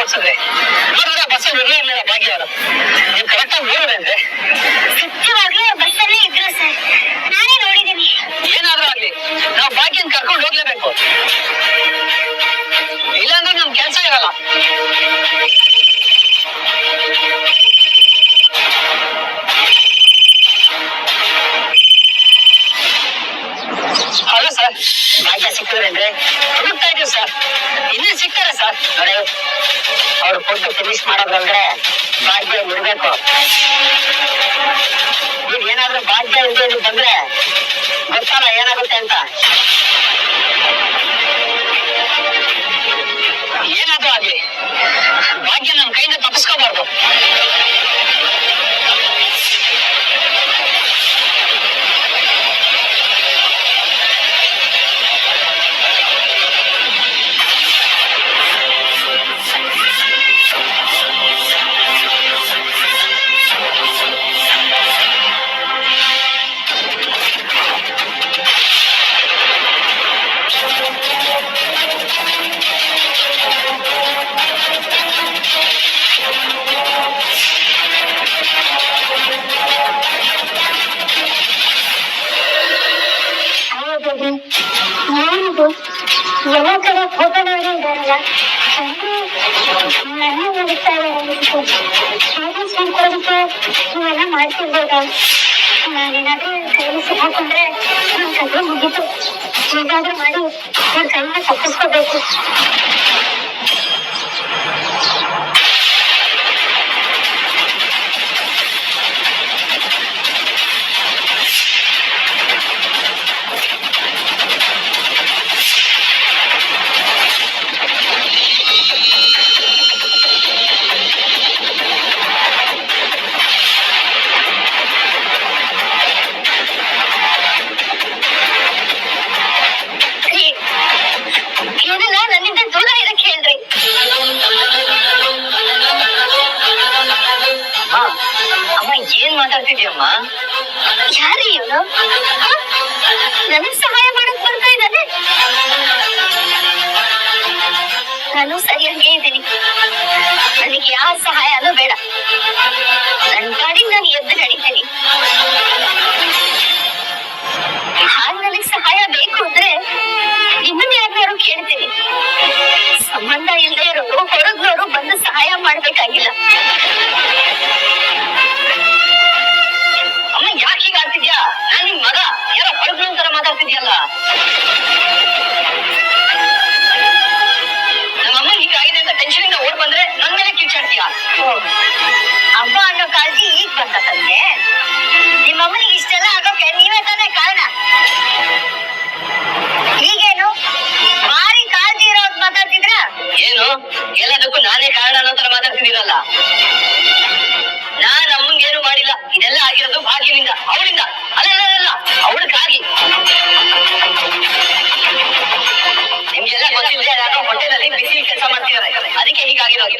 ಓಡಿಸಿದ್ರೆ ಇವಾಗ ಬಸ್ ಇರ್ಲೇ ಇರ್ಲಿಲ್ಲ ಭಾಗ್ಯವಾರ ನೀವು ಕರೆಕ್ಟಾಗಿ ನೋಡಿದ್ರೆ ಸತ್ಯವಾಗ್ಲೂ ಸರ್. ನಾನೇ ನೋಡಿದೀನಿ. ಏನಾದ್ರೂ ಆಗ್ಲಿ ನಾವು ಭಾಗ್ಯನ್ ಕರ್ಕೊಂಡು ಹೋಗ್ಲೇಬೇಕು. ಇಲ್ಲಾಂದ್ರೆ ನಮ್ ಕೆಲ್ಸ ಇರಲ್ಲ. ಹೌದು ಸರ್. ಭಾಗ್ಯ ಅಂದ್ರೆ? ಹುಡುಕ್ತಾ ಇದೀವಿ ಸರ್. ಇನ್ನೂ ಸಿಗ್ತಾರೆ ಸರ್? ಕಳಿಸಿ ಫಿನಿಶ್ ಮಾಡೋದಂದ್ರೆ ಭಾಗ್ಯ ಇರ್ಬೇಕು ಏನಾದ್ರೂ ಭಾಗ್ಯ ಇಲ್ಲದೆ ಬಂದ್ರೆ எனக்கென புகழோடு நல்லா முடித்தாள் எனக்கு சாதிஷன் கொடுக்க ಇವೆಲ್ಲ ಮಾಡ್ತಿದ್ದಾಗ ನಾನೇನಾದ್ರೂ ಕೈಲಿ ಸಿಕ್ಕಾಕೊಂಡ್ರೆ ನನ್ನ ಕಥೆ ಮುಗೀತು ಹೇಗಾದ್ರೂ ಮಾಡಿ ನನ್ನ ಕೈನ ತಪ್ಪಿಸ್ಕೋಬೇಕು ಎಲ್ಲದಕ್ಕೂ ನಾನೇ ಕಾರಣ ಅನ್ನೋ ತರ ಮಾತಾಡ್ತಿದ್ದೀರಲ್ಲ? ನಾನ್ ಅಮ್ಮಂಗೇನು ಮಾಡಿಲ್ಲ. ಇದೆಲ್ಲ ಆಗಿರೋದು ಭಾಗ್ಯದಿಂದ, ಅವಳಿಂದ. ಅಲ್ಲ ಅವಳಕ್ಕಾಗಿ ನಿಮ್ಗೆಲ್ಲ ಗೊತ್ತಿಲ್ಲ ಯಾರೋ ಹೋಟೆಲಲ್ಲಿ ಬಿಸಿ ಕೆಲಸ ಮಾಡ್ತಿದ್ದಾರೆ ಅದಕ್ಕೆ ಹೀಗಾಗಿರೋದು.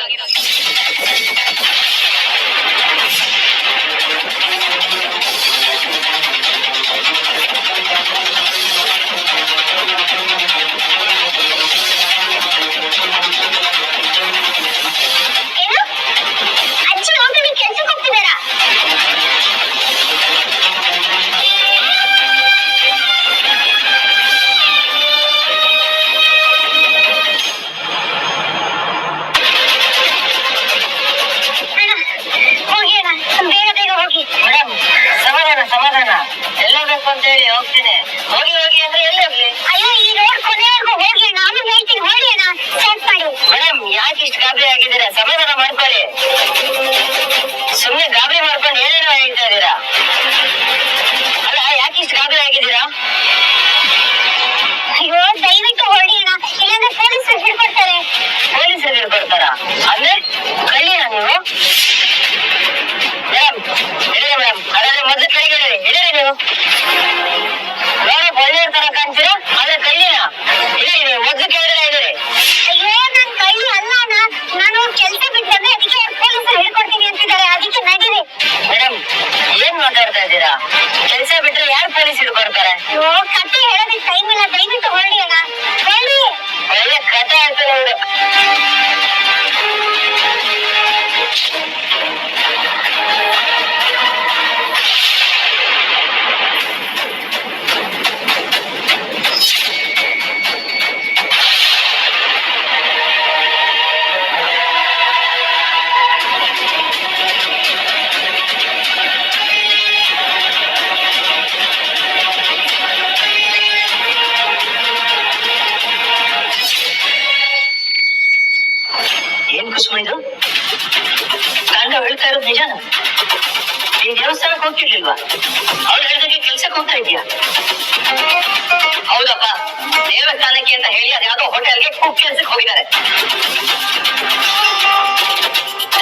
ಹೋಗಿದ್ದಾರೆ.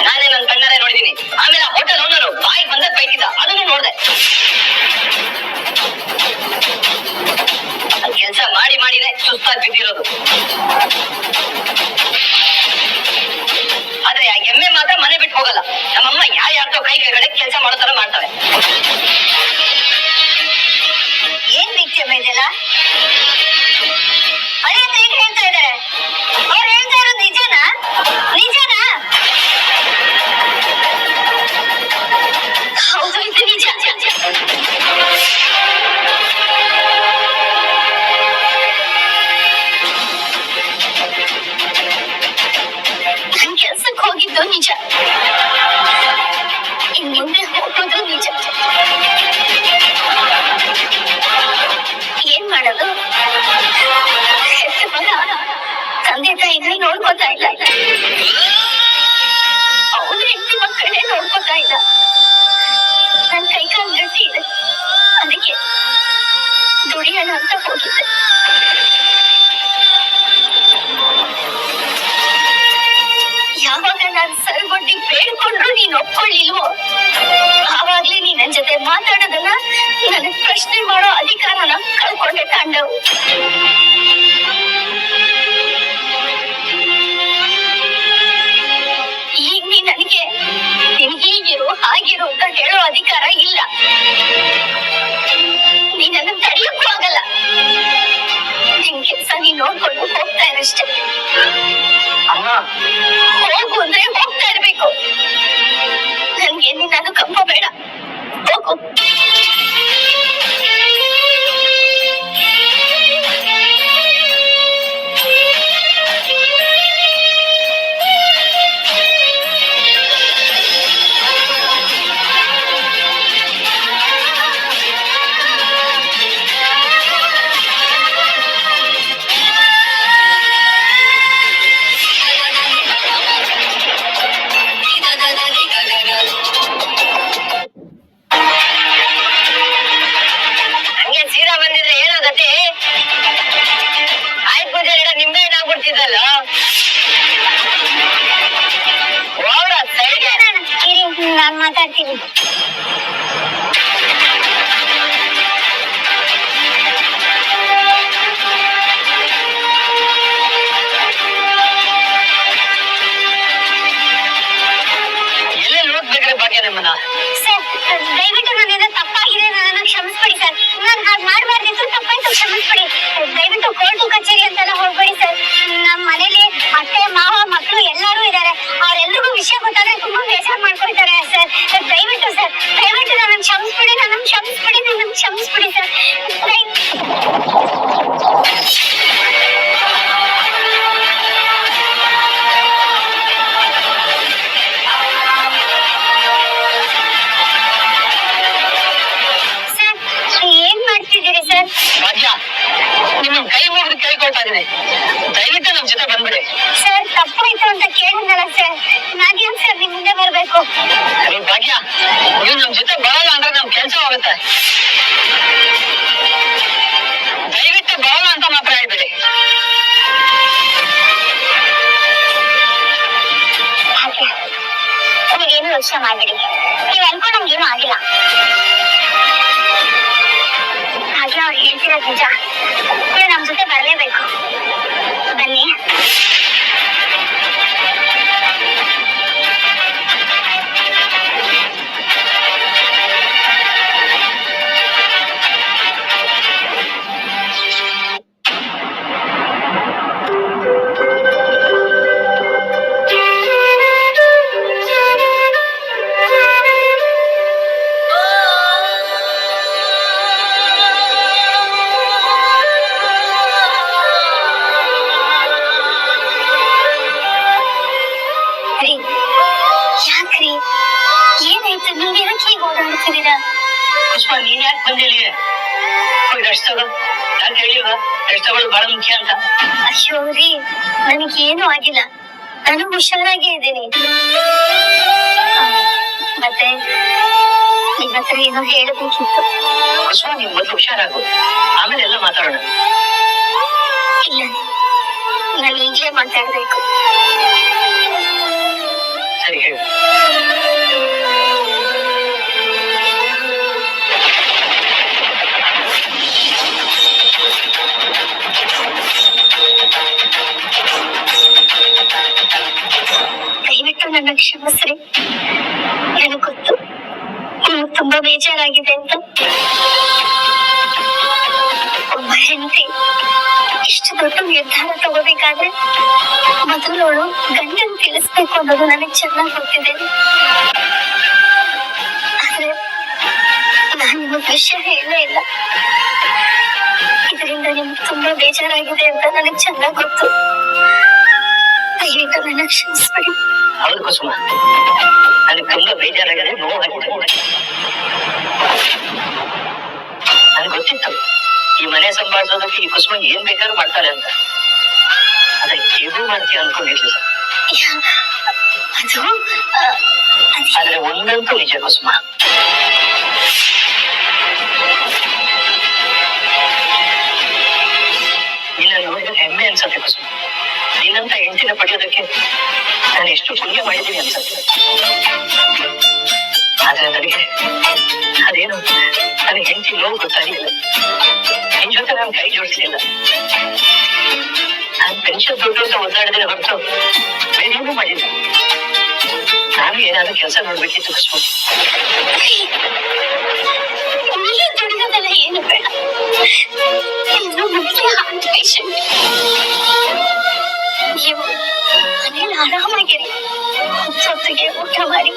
ನಾನೇ ನನ್ನ ಕಣ್ಣಾರೆ ನೋಡಿದೀನಿ ಆಮೇಲೆ ಹೋಟೆಲ್ ಓನರು ಬಾಯಿಗೆ ಬಂದ ಬೈತಿದ್ದ. ಅದನ್ನು ನೋಡಿದೆ. ಕೆಲಸ ಮಾಡಿ ಮಾಡಿನೇ ಸುಸ್ತಾಗಿ ಬಿದ್ದಿರೋದು. ಆದ್ರೆ ಆ ಎಮ್ಮೆ ಮಾತ್ರ ಮನೆ ಬಿಟ್ಟು ಹೋಗಲ್ಲ. ನಮ್ಮಮ್ಮ ಯಾರ್ಯಾರ್ದೋ ಕೈ ಕೈಗಳೇ ಕೆಲಸ ಮಾಡೋ ನಾನ್ ಹೋಗ್ತಾ ಇರಷ್ಟೇ ಹೋಗು ಅಂದ್ರೆ ಹೋಗ್ತಾ ಇರ್ಬೇಕು. ನನ್ಗೆ ನಿನ್ನನ್ನು ಕಂಪ ಬೇಡ ಹೋಗು. Whoa. ಯೋಚನೆ ಮಾಡ್ಬಿಡಿ ನೀವ್ ಅನ್ಕೊಂಡಂಗೇನು ಆಗಿಲ್ಲ ಹಾಗೆ ಅವ್ರು ಹೇಳ್ತಿರೋದು ನಿಜ ಹೇಳಿಯೋದು ಯಾಕೆ ಹೇಳಿಯೋದ ಬಹಳ ಮುಖ್ಯ ಅಂತ. ನನಗೇನು ಆಗಿಲ್ಲ. ನಾನು ಹುಷಾರಾಗಿ ಇದ್ದೀನಿ. ಮತ್ತೆ ನಿನ್ನ ಹತ್ರ ಏನೋ ಹೇಳಬೇಕಿತ್ತು. ಕುಸುಮ ನೀವು ಮೊದಲು ಹುಷಾರಾಗು. ಆಮೇಲೆ ಎಲ್ಲ ಮಾತಾಡೋಣ. ಇಲ್ಲ ನಾನು ಈಗಲೇ ಮಾತಾಡ್ಬೇಕು. ನನ್ನ ಕ್ಷಮಿಸ್ರಿ ನನಗೆ ಗೊತ್ತು. ನಿಮ್ಗೆ ತುಂಬಾ ಬೇಜಾರಾಗಿದೆ ಅಂತ. ಒಬ್ಬ ಹೆಂಡತಿ ಇಷ್ಟು ದೊಡ್ಡ ನಿರ್ಧಾರ ತಗೋಬೇಕಾದ್ರೆ ಮೊದಲು ಅವಳು ಗಂಡನ್ ತಿಳಿಸ್ಬೇಕು ಅನ್ನೋದು ನನಗೆ ಚೆನ್ನಾಗಿ ಗೊತ್ತಿದೆ. ಆದ್ರೆ ನಾನು ನಿಮಗ್ ವಿಷಯ ಹೇಳೇ ಇಲ್ಲ. ಇದರಿಂದ ನಿಮ್ಗೆ ತುಂಬಾ ಬೇಜಾರಾಗಿದೆ ಅಂತ ನನಗೆ ಚೆನ್ನಾಗಿ ಗೊತ್ತು. ದಯವಿಟ್ಟು ನನ್ನ ಕ್ಷಮಿಸ್ಬಿಡಿ ಹೌದು ಕುಸುಮ ನನಗೆ ತುಂಬಾ ಬೇಜಾರಾಗಿದೆ ನೋವಾಗಿದೆ ನನಗೆ ಗೊತ್ತಿತ್ತು ಈ ಮನೆ ಸಂಭಾಳಿಸೋದಕ್ಕೆ ಈ ಕುಸುಮ ಏನ್ ಬೇಕಾದ್ರೂ ಮಾಡ್ತಾಳೆ ಅಂತ ಅದಕ್ಕೆ ಇದು ಮಾಡ್ತೀಯ ಅನ್ಕೊಂಡಿರ್ಲಿಲ್ಲ ಯಾ- ಅದು ಆ, ಅದ್ ಆದ್ರೆ ಒಂದಂತೂ ನಿಜ ಕುಸುಮ ನಿನ್ನ ನೋಡಿದ್ರೆ ಹೆಮ್ಮೆ ಅನ್ಸತ್ತೆ ಕುಸುಮ ನಿನ್ನಂತ ಹೆಂಡತಿನ ಪಡೆಯೋದಕ್ಕೆ ನಾನು ಎಷ್ಟು ಪುಣ್ಯ ಮಾಡಿದ್ದೀನಿ ಅನ್ಸತ್ತೆ ಆದ್ರೆ ನನಗೆ ಅದೇನು ನನ್ನ ಹೆಂಡತಿ ನೋವು ಗೊತ್ತಾಗಿಲ್ಲ ನಿನ್ ಜೊತೆ ನಾನು ಕೈ ಜೋಡಿಸ್ಲಿಲ್ಲ ನಾನು ಪೆನ್ಷನ್ ದುಡ್ಡು ಅಂತ ಒದ್ದಾಡಿದ್ರೆ ಹೊರತು ಬೇರೇನೂ ಮಾಡಿಲ್ಲ ನಾನು ಏನಾದ್ರೂ ಕೆಲಸ ನೋಡ್ಬೇಕಿತ್ತು ಕುಸುಮ ನೀನು ದುಡಿಯೋದೆಲ್ಲ ಏನು ಬೇಡ ನೀನು ಮುಖ್ಯ ಹಾರ್ಟ್ ಪೇಷಂಟ್ ನೀವು ಆರಾಮಾಗಿರಿ ಹೊತ್ತಿಗೆ ಊಟ ಮಾಡಿ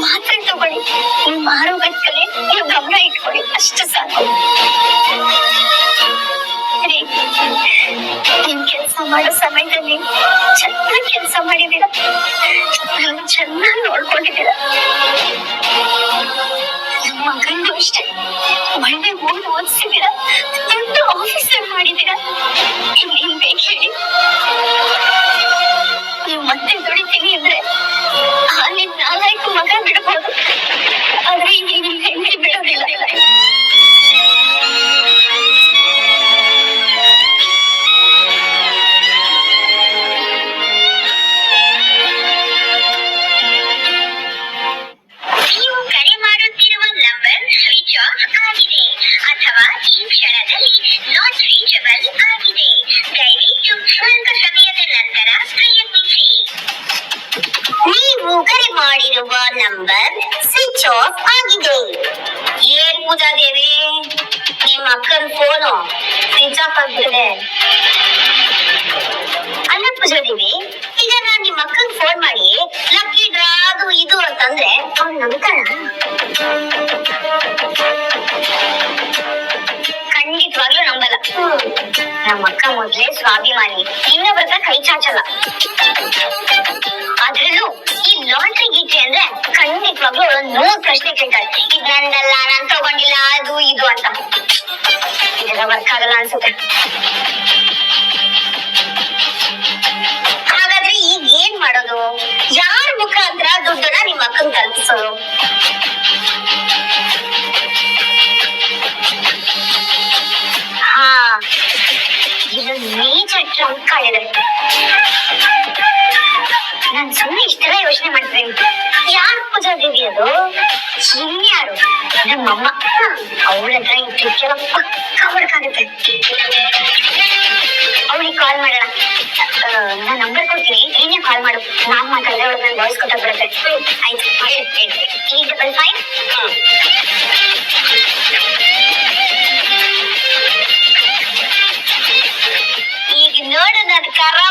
ಮಾತ್ರೆ ತಗೊಳ್ಳಿ ನಿಮ್ಮ ಆರೋಗ್ಯದಲ್ಲಿ ನೀವು ಗಮನ ಅಷ್ಟು ಸಾಕು ನೀವ್ ಕೆಲಸ ಮಾಡೋ ಸಮಯದಲ್ಲಿ ಚೆನ್ನಾಗಿ ಕೆಲಸ ಮಾಡಿದೀರ ನಾನು ಚೆನ್ನಾಗಿ ನೋಡ್ಕೊಂಡಿದ್ದೀರ ನಮ್ಮ ಮಗಂದು ಅಷ್ಟೇ ಒಳ್ಳೆ ಓದ್ ಓದಿಸಿದೀರ ಏನ್ ಪೂಜಾ ದೇವಿ ನಿಮ್ಮ ಅಕ್ಕನ ಫೋನು ಸ್ವಿಚ್ ಆಫ್ ಆಗ್ಬಿಟ್ಟಿದೆ. ಅಲ್ಲ ಈಗ ನಾನ್ ನಿಮ್ಮ ಅಕ್ಕಂಗ್ ಫೋನ್ ಮಾಡಿ ಲಕ್ಕಿ ಡ್ರಾ ಇದು ಅಂತಂದ್ರೆ ಅವ್ನು ನಂಬ್ತಾಳ ಖಂಡಿತವಾಗ್ಲೂ ನಂಬಲ್ಲ. ನಮ್ಮ ಅಕ್ಕ ಮೊದ್ಲೇ ಸ್ವಾಭಿಮಾನಿ, ಇನ್ನೊಬ್ರ ಕೈ ಚಾಚಲ್ಲ. ಅದ್ರಲ್ಲೂ ಈ ಲಾಟ್ರಿ ಗೀಟ್ರಿ ಅಂದ್ರೆ ಅವಳೊಂದ್ ನೂರ್ ಪ್ರಶ್ನೆ ಕೇಳ್ತಾಳೆ ಇದ್ ನಾನ್ ತಗೊಂಡಿಲ್ಲ, ಅದು ಇದು ಅಂತ. ಇದೆಲ್ಲ ವರ್ಕ್ ಆಗಲ್ಲ ಅನ್ಸುತ್ತೆ. ಹಾಗಾದ್ರೆ ಈಗ ಏನ್ ಮಾಡೋದು? ಯಾರ ಮುಖಾಂತರ ದುಡ್ಡನ್ನ ನಿಮ್ಮ ಅಕ್ಕನ್ ತಲುಪಿಸೋದು? ಹಾ. ಇದು ನೀಚ ಟ್ರಂಕ್ ಕಾಯಿದೆ ನಾನ್ ಸುಮ್ಮನೆ ಇಷ್ಟೆಲ್ಲ ಯೋಚನೆ ಮಾಡ್ತೀನಿ. ಯಾರು ಪೂಜಾ ದೇವಿ ಅದು ಇನ್ಯಾರು ನಮ್ಮಮ್ಮ ಅವಳ ಹತ್ರ ಈ ಪಿಕ್ಚರ್ ಪಕ್ಕ ಅವಳಿಗೆ ಕಾಲ್ ಮಾಡೋಣ. ನಾನು ನಂಬರ್ ಕೊಡ್ತೀನಿ. ನೀನೇ ಕಾಲ್ ಮಾಡು. ನಾನ್ ಮಾತಾಡಿದ್ರೆ ಅವಳು ನನ್ನ ವಾಯ್ಸ್ ಗೊತ್ತಾಗ್ಬಿಡುತ್ತೆ ಆಯ್ತು ಈ ಡಬಲ್ ಫೈವ್ ಈಗ ನೋಡು ನನ್ನ ಹಲೋ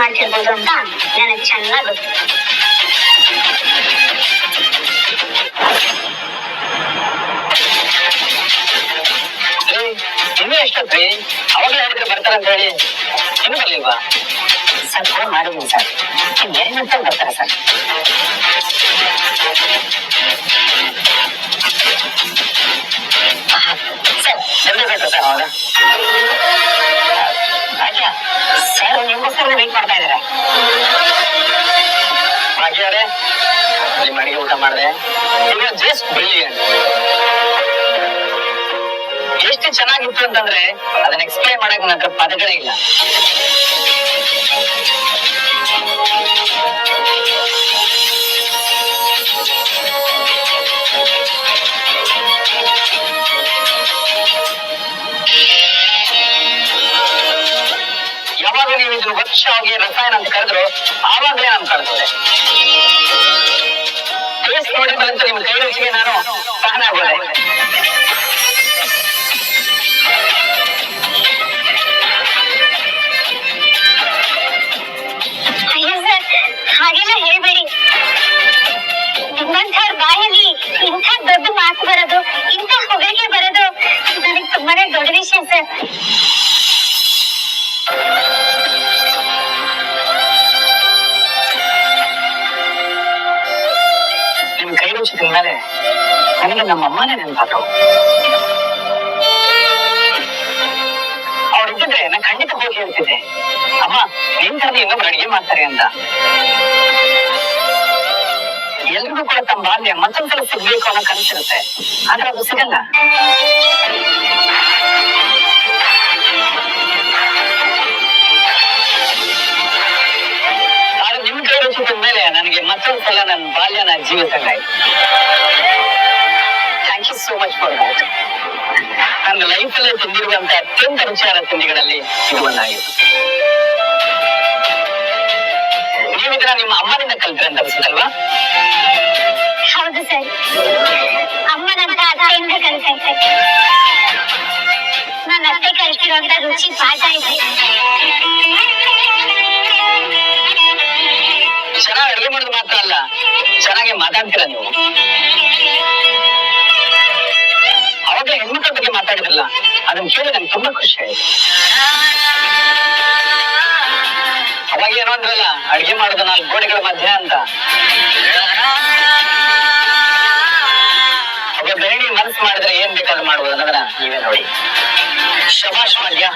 ಮಾಡ್ತಿರ್ಬೋದು ಅಂತ ನನಗೆ ಚೆನ್ನಾಗಿ ಗೊತ್ತು ರೀ, ಇನ್ನೂ ಎಷ್ಟೊತ್ರಿ? ಅವಾಗಲೇ ಹೇಳಿದ್ರೆ ಬರ್ತಾರಂತ ಹೇಳಿ. ಇನ್ನೂ ಬರ್ಲಿಲ್ವಾ? ಸರ್ ಫೋನ್ ಮಾಡಿದ್ದೀನಿ ಸರ್. ಇನ್ನು ಎರಡು ನಿಮಿಷ ಬರ್ತಾರೆ ಸರ್. ಸರ್ ಬಂದಿರ್ಬೇಕು ಸರ್ ಅವಾಗ? ಭಾಗ್ಯ ಸರ್ ನಿಮ್ಗೋಸ್ಕರ ವೇಟ್ ಮಾಡ್ತಾ ಇದ್ದಾರೆ. ಭಾಗ್ಯ ಅವರೇ, ನಿಮ್ಮ ಅಡಿಗೆ ಊಟ ಮಾಡಿದೆ. ಈಗ ಜಸ್ಟ್ ಬ್ರಿಲಿಯಂಟ್ ಎಷ್ಟು ಚೆನ್ನಾಗಿತ್ತು ಅಂತಂದ್ರೆ, ಅದನ್ನ ಎಕ್ಸ್ಪ್ಲೈನ್ ಮಾಡಕ್ ನನ್ನ ಹತ್ರ ಪದಗಳೇ ಇಲ್ಲ. ನೀವು ಇದು ವರ್ಷ ಹೋಗಿ ರಸಾಯನ ಅಂತ ಕರೆದ್ರು ಆವಾಗಲೇ ನಾನು ಕಳ್ತದೆ ಟೇಸ್ಟ್ ನೋಡಿದ್ರಂತೂ ನಿಮ್ಮ ಕೈ ರುಚಿಗೆ ನಾನು ಫ್ಯಾನ್ ಆಗೋದೆ ಅಯ್ಯೋ ಸರ್, ಹಾಗೆಲ್ಲ ಹೇಳ್ಬೇಡಿ. ನಿಮ್ಮಂಥವ್ರ ಬಾಯಲ್ಲಿ ಇಂಥ ದೊಡ್ಡ ಮಾತು ಬರೋದು, ಇಂಥ ಹೊಗಳಿಕೆ ಬರೋದು ನನಗೆ ತುಂಬಾನೇ ದೊಡ್ಡ ವಿಷಯ ಸರ್. ತಿಂದ್ಮೇಲೆ ನನಗೆ ನಮ್ಮ ಅಮ್ಮನೇ ನೆನಪಾದ್ರು. ಅವ್ರಿದ್ದಿದ್ರೆ ನಾನು ಖಂಡಿತ ಹೋಗಿ ಹೇಳ್ತಿದ್ದೆ. ಅಮ್ಮ ನಿಂತಾನೆ ಇನ್ನೊಬ್ರು ಅಡಿಗೆ ಮಾಡ್ತಾರೆ ಅಂತ. ಎಲ್ರಿಗೂ ಕೂಡ ತಮ್ಮ ಬಾಲ್ಯ ಮತ್ತೊಂದ್ಸಲ ಸಿಗ್ಬೇಕು ಅನ್ನೋ ಕನಸಿರುತ್ತೆ. ಆದ್ರೆ ಅದು ಸಿಗಲ್ಲ. ನನಗೆ ಮತ್ತೊಂದ್ಸಲ ನನ್ನ ಬಾಲ್ಯನ ಜೀವಿಸಂಗಾಯ್ತು thank you so much for that ನನ್ನ ಲೈಫ್ ಅಲ್ಲಿ ತಿಂದಿರುವಂತ ಅತ್ಯಂತ ರುಚಿಯಾದ ತಿಂಡಿಗಳಲ್ಲಿ ಇದು ಒಂದಾಗಿತ್ತು ನೀವು ಇದನ್ನ ನಿಮ್ಮ ಅಮ್ಮನಿಂದ ಕಲ್ತ್ರೆ ಅಂತ ಅನ್ಸುತ್ತಲ್ವಾ ಹೌದು ಸರ್ ಅಮ್ಮನಂತ ಅತ್ತೆಯಿಂದ ಕಲಿತೈತೆ ನನ್ನ ಅತ್ತೆ ಕಲಿತಿರೋಂಥ ರುಚಿ ಪಾಠ ಇದೆ ಅದನ್ನ ಕೇಳಿ ನಂಗೆ ತುಂಬಾ ಖುಷಿ ಆಯ್ತು ಅವಾಗ ಏನೋ ಅಂದ್ರಲ್ಲ ಅಡ್ಗೆ ಮಾಡೋದು ನಾಲ್ಕು ಗೋಡೆಗಳ ಮಧ್ಯ ಅಂತ ಅವಾಗ ಗೃಹಿಣಿ ಮನಸ್ಸು ಮಾಡಿದ್ರೆ ಏನ್ ಬೇಕಾದ್ರೂ ಮಾಡ್ಬೋದು ಅನ್ನೋದನ್ನ ನೀವೇ ನೋಡಿ ಶಬಾಷ್ ಭಾಗ್ಯ